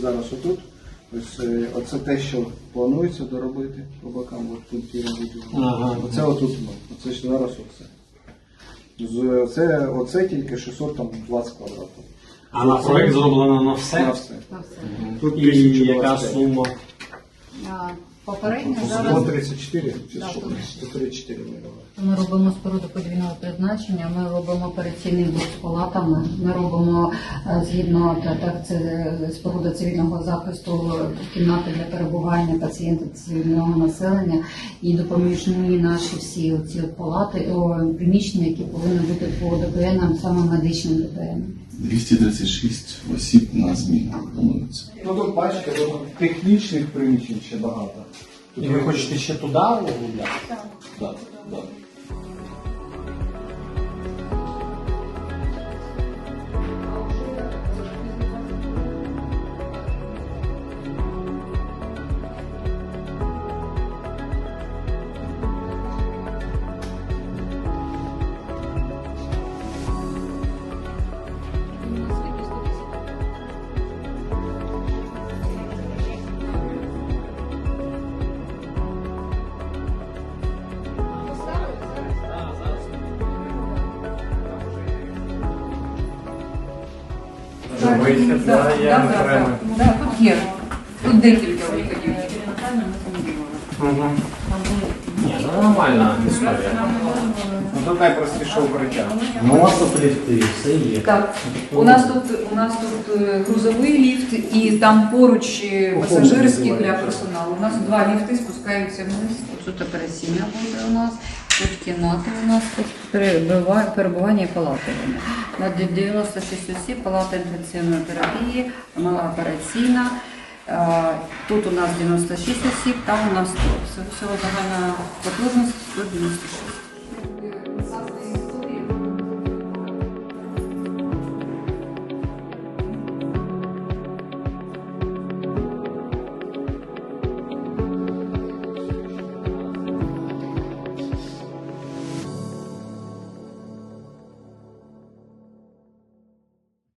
зараз отут. Ось е, оце те, що планується доробити по бокам, от тут ті робити. Ага. Оце отут, ми. оце ж зараз оце. З- Це, оце тільки 620 квадратів. А на проект зроблено на На все? все. На все. Тут І яка сума? А, Попередньо зараз 134 чи Да, 134 мільйони. ми робимо споруду подвійного призначення, ми робимо з палатами, ми робимо е, згідно та- так, це е, споруда цивільного захисту кімнати для перебування пацієнтів цивільного населення і допоміжні наші всі оці от палати, о, приміщення, які повинні бути по ДПНам, саме медичним ДПНам. 236 осіб на зміну планується. Ну тут бачите, тут технічних приміщень ще багато. І ви хочете ще туди углубляти? Так. Вихід, да, є окремий. Да, тут є. Тут декілька виходів. Угу. Ні, ну нормальна історія. Ну тут найпростіше укриття. Ну, у вас тут ліфти, все є. Так, у нас тут у нас тут е, грузовий ліфт і там поруч е, пасажирський для персоналу. У нас два ліфти спускаються вниз. Тут операційна буде у нас, тут кімнати у нас, тут перебування, і палати. На 96 осіб, палата інфекційної терапії, мала операційна. Тут у нас 96 осіб, там у нас 100. Всього загальна потужність 196.